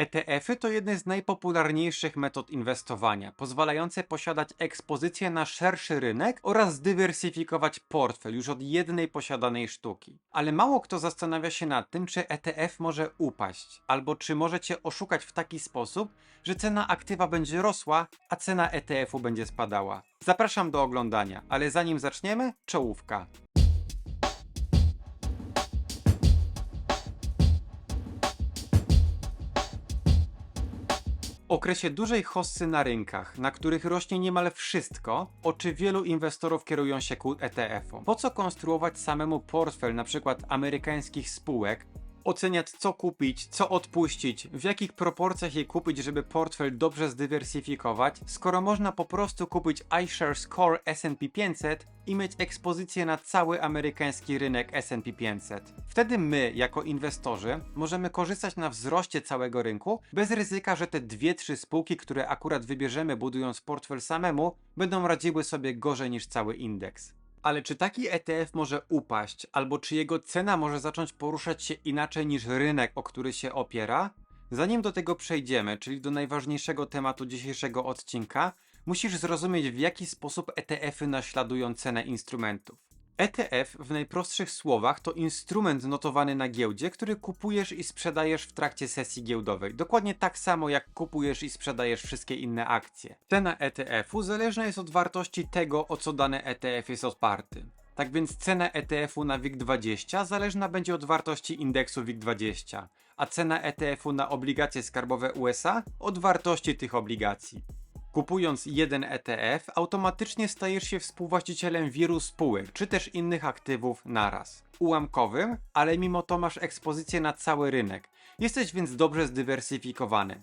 ETF-y to jedne z najpopularniejszych metod inwestowania, pozwalające posiadać ekspozycję na szerszy rynek oraz zdywersyfikować portfel już od jednej posiadanej sztuki. Ale mało kto zastanawia się nad tym, czy ETF może upaść, albo czy możecie oszukać w taki sposób, że cena aktywa będzie rosła, a cena ETF-u będzie spadała. Zapraszam do oglądania, ale zanim zaczniemy, czołówka. Okresie dużej hossy na rynkach, na których rośnie niemal wszystko, oczy wielu inwestorów kierują się ku ETF-om. Po co konstruować samemu portfel np. amerykańskich spółek, oceniać co kupić, co odpuścić, w jakich proporcjach je kupić, żeby portfel dobrze zdywersyfikować, skoro można po prostu kupić iShares Core S&P 500 i mieć ekspozycję na cały amerykański rynek S&P 500. Wtedy my, jako inwestorzy, możemy korzystać na wzroście całego rynku, bez ryzyka, że te dwie, trzy spółki, które akurat wybierzemy budując portfel samemu, będą radziły sobie gorzej niż cały indeks. Ale czy taki ETF może upaść, albo czy jego cena może zacząć poruszać się inaczej niż rynek, o który się opiera? Zanim do tego przejdziemy, czyli do najważniejszego tematu dzisiejszego odcinka, musisz zrozumieć w jaki sposób ETF-y naśladują cenę instrumentów. ETF w najprostszych słowach to instrument notowany na giełdzie, który kupujesz i sprzedajesz w trakcie sesji giełdowej. Dokładnie tak samo jak kupujesz i sprzedajesz wszystkie inne akcje. Cena ETF-u zależna jest od wartości tego, o co dany ETF jest oparty. Tak więc cena ETF-u na WIG20 zależna będzie od wartości indeksu WIG20, a cena ETF-u na obligacje skarbowe USA od wartości tych obligacji. Kupując jeden ETF, automatycznie stajesz się współwłaścicielem wielu spółek, czy też innych aktywów naraz. Ułamkowym, ale mimo to masz ekspozycję na cały rynek. Jesteś więc dobrze zdywersyfikowany.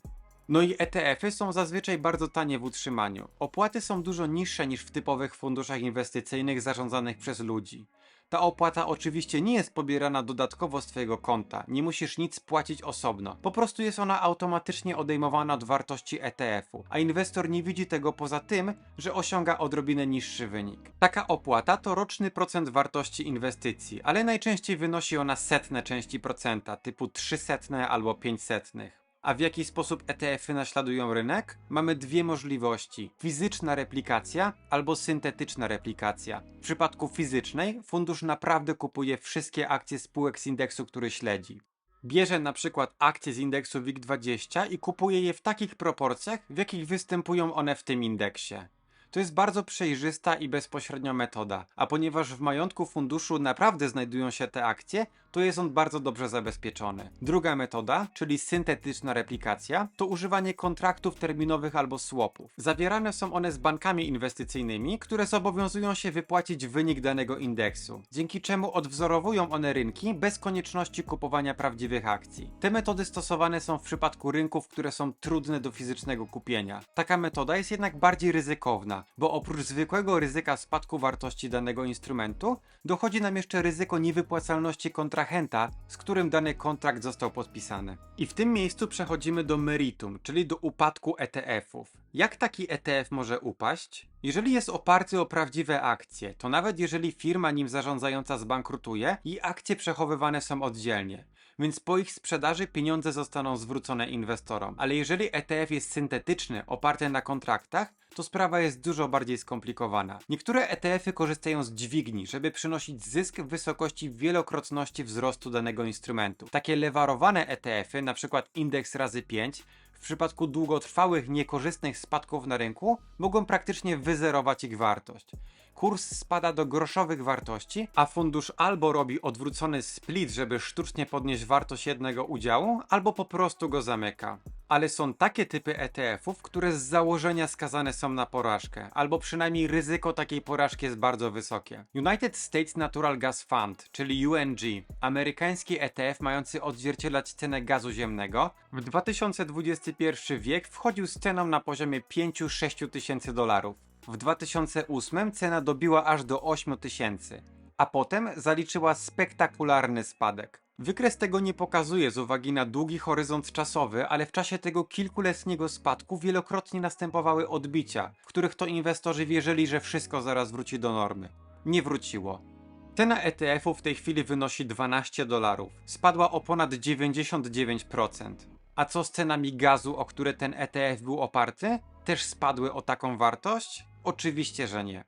No i ETF-y są zazwyczaj bardzo tanie w utrzymaniu. Opłaty są dużo niższe niż w typowych funduszach inwestycyjnych zarządzanych przez ludzi. Ta opłata oczywiście nie jest pobierana dodatkowo z Twojego konta, nie musisz nic płacić osobno. Po prostu jest ona automatycznie odejmowana od wartości ETF-u, a inwestor nie widzi tego poza tym, że osiąga odrobinę niższy wynik. Taka opłata to roczny procent wartości inwestycji, ale najczęściej wynosi ona setne części procenta, typu 300 albo 500. A w jaki sposób ETF-y naśladują rynek? Mamy dwie możliwości: fizyczna replikacja albo syntetyczna replikacja. W przypadku fizycznej fundusz naprawdę kupuje wszystkie akcje spółek z indeksu, który śledzi. Bierze na przykład akcje z indeksu WIG20 i kupuje je w takich proporcjach, w jakich występują one w tym indeksie. To jest bardzo przejrzysta i bezpośrednia metoda, a ponieważ w majątku funduszu naprawdę znajdują się te akcje, to jest on bardzo dobrze zabezpieczony. Druga metoda, czyli syntetyczna replikacja, to używanie kontraktów terminowych albo swapów. Zawierane są one z bankami inwestycyjnymi, które zobowiązują się wypłacić wynik danego indeksu, dzięki czemu odwzorowują one rynki bez konieczności kupowania prawdziwych akcji. Te metody stosowane są w przypadku rynków, które są trudne do fizycznego kupienia. Taka metoda jest jednak bardziej ryzykowna, bo oprócz zwykłego ryzyka spadku wartości danego instrumentu, dochodzi nam jeszcze ryzyko niewypłacalności kontrahenta, z którym dany kontrakt został podpisany. I w tym miejscu przechodzimy do meritum, czyli do upadku ETF-ów. Jak taki ETF może upaść? Jeżeli jest oparty o prawdziwe akcje, to nawet jeżeli firma nim zarządzająca zbankrutuje, i akcje przechowywane są oddzielnie więc po ich sprzedaży pieniądze zostaną zwrócone inwestorom. Ale jeżeli ETF jest syntetyczny, oparty na kontraktach, to sprawa jest dużo bardziej skomplikowana. Niektóre ETF-y korzystają z dźwigni, żeby przynosić zysk w wysokości wielokrotności wzrostu danego instrumentu. Takie lewarowane ETF-y, np. indeks razy 5, w przypadku długotrwałych, niekorzystnych spadków na rynku mogą praktycznie wyzerować ich wartość. Kurs spada do groszowych wartości, a fundusz albo robi odwrócony split, żeby sztucznie podnieść wartość jednego udziału, albo po prostu go zamyka. Ale są takie typy ETF-ów, które z założenia skazane są na porażkę, albo przynajmniej ryzyko takiej porażki jest bardzo wysokie. United States Natural Gas Fund, czyli UNG, amerykański ETF mający odzwierciedlać cenę gazu ziemnego, w 2021 wiek wchodził z ceną na poziomie 5-6 tysięcy dolarów. W 2008 cena dobiła aż do 8 tysięcy, a potem zaliczyła spektakularny spadek. Wykres tego nie pokazuje z uwagi na długi horyzont czasowy, ale w czasie tego kilkuletniego spadku wielokrotnie następowały odbicia, w których to inwestorzy wierzyli, że wszystko zaraz wróci do normy. Nie wróciło. Cena ETF-u w tej chwili wynosi 12 dolarów. Spadła o ponad 99%. A co z cenami gazu, o które ten ETF był oparty? Też spadły o taką wartość? Oczywiście, że nie.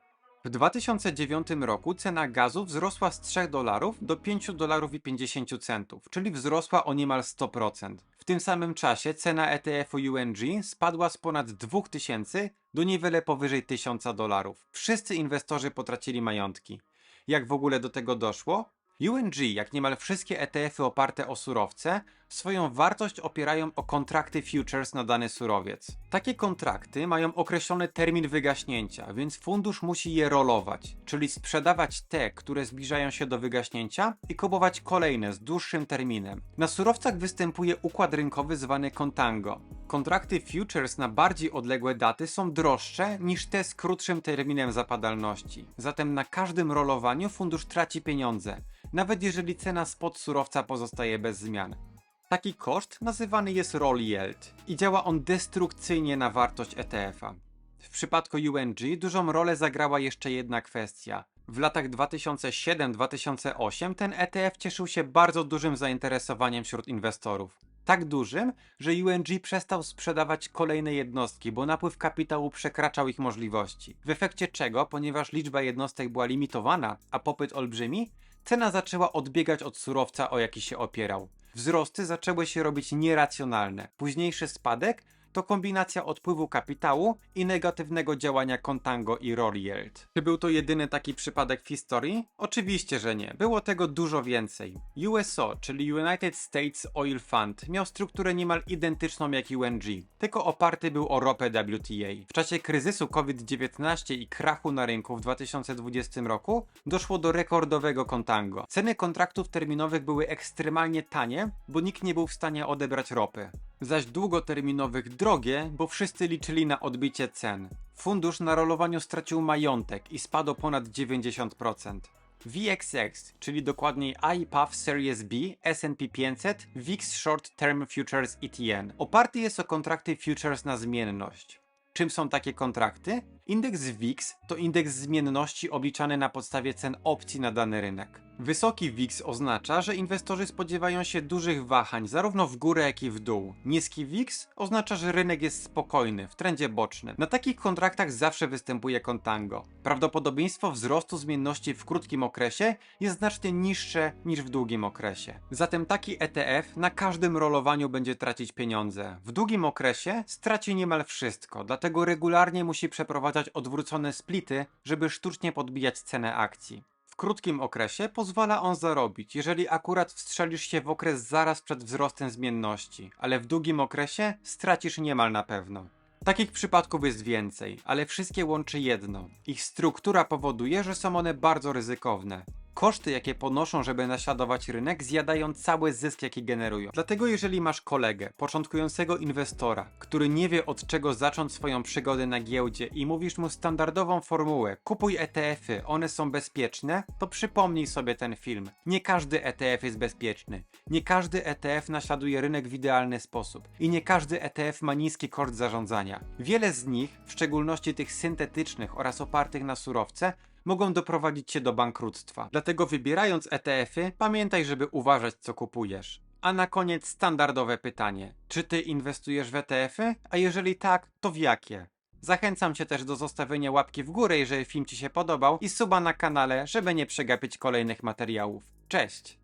W 2009 roku cena gazu wzrosła z 3 dolarów do 5 dolarów i 50 centów, czyli wzrosła o niemal 100%. W tym samym czasie cena ETF-u UNG spadła z ponad 2000 do niewiele powyżej 1000 dolarów. Wszyscy inwestorzy potracili majątki. Jak w ogóle do tego doszło? UNG, jak niemal wszystkie ETF-y oparte o surowce, swoją wartość opierają o kontrakty futures na dany surowiec. Takie kontrakty mają określony termin wygaśnięcia, więc fundusz musi je rolować, czyli sprzedawać te, które zbliżają się do wygaśnięcia i kupować kolejne z dłuższym terminem. Na surowcach występuje układ rynkowy zwany contango. Kontrakty futures na bardziej odległe daty są droższe niż te z krótszym terminem zapadalności. Zatem na każdym rolowaniu fundusz traci pieniądze, nawet jeżeli cena spot surowca pozostaje bez zmian. Taki koszt nazywany jest roll yield i działa on destrukcyjnie na wartość ETF-a. W przypadku UNG dużą rolę zagrała jeszcze jedna kwestia. W latach 2007-2008 ten ETF cieszył się bardzo dużym zainteresowaniem wśród inwestorów. Tak dużym, że UNG przestał sprzedawać kolejne jednostki, bo napływ kapitału przekraczał ich możliwości. W efekcie czego, ponieważ liczba jednostek była limitowana, a popyt olbrzymi, cena zaczęła odbiegać od surowca, o jaki się opierał. Wzrosty zaczęły się robić nieracjonalne. Późniejszy spadek to kombinacja odpływu kapitału i negatywnego działania contango i roll yield. Czy był to jedyny taki przypadek w historii? Oczywiście, że nie. Było tego dużo więcej. USO, czyli United States Oil Fund, miał strukturę niemal identyczną jak UNG, tylko oparty był o ropę WTA. W czasie kryzysu COVID-19 i krachu na rynku w 2020 roku doszło do rekordowego contango. Ceny kontraktów terminowych były ekstremalnie tanie, bo nikt nie był w stanie odebrać ropy zaś długoterminowych drogie, bo wszyscy liczyli na odbicie cen. Fundusz na rolowaniu stracił majątek i spadł ponad 90%. VXX, czyli dokładniej iPath Series B S&P 500 VIX Short Term Futures ETN. Oparty jest o kontrakty futures na zmienność. Czym są takie kontrakty? Indeks VIX to indeks zmienności obliczany na podstawie cen opcji na dany rynek. Wysoki VIX oznacza, że inwestorzy spodziewają się dużych wahań zarówno w górę, jak i w dół. Niski VIX oznacza, że rynek jest spokojny, w trendzie bocznym. Na takich kontraktach zawsze występuje contango. Prawdopodobieństwo wzrostu zmienności w krótkim okresie jest znacznie niższe niż w długim okresie. Zatem taki ETF na każdym rolowaniu będzie tracić pieniądze. W długim okresie straci niemal wszystko, dlatego regularnie musi przeprowadzać odwrócone splity, żeby sztucznie podbijać cenę akcji. W krótkim okresie pozwala on zarobić, jeżeli akurat wstrzelisz się w okres zaraz przed wzrostem zmienności, ale w długim okresie stracisz niemal na pewno. Takich przypadków jest więcej, ale wszystkie łączy jedno. Ich struktura powoduje, że są one bardzo ryzykowne. Koszty, jakie ponoszą, żeby naśladować rynek, zjadają cały zysk, jaki generują. Dlatego, jeżeli masz kolegę, początkującego inwestora, który nie wie od czego zacząć swoją przygodę na giełdzie i mówisz mu standardową formułę: kupuj ETF-y, one są bezpieczne, to przypomnij sobie ten film. Nie każdy ETF jest bezpieczny. Nie każdy ETF naśladuje rynek w idealny sposób. I nie każdy ETF ma niski koszt zarządzania. Wiele z nich, w szczególności tych syntetycznych oraz opartych na surowce, mogą doprowadzić cię do bankructwa. Dlatego wybierając ETF-y, pamiętaj, żeby uważać co kupujesz. A na koniec standardowe pytanie. Czy ty inwestujesz w ETF-y? A jeżeli tak, to w jakie? Zachęcam cię też do zostawienia łapki w górę, jeżeli film ci się podobał i suba na kanale, żeby nie przegapić kolejnych materiałów. Cześć!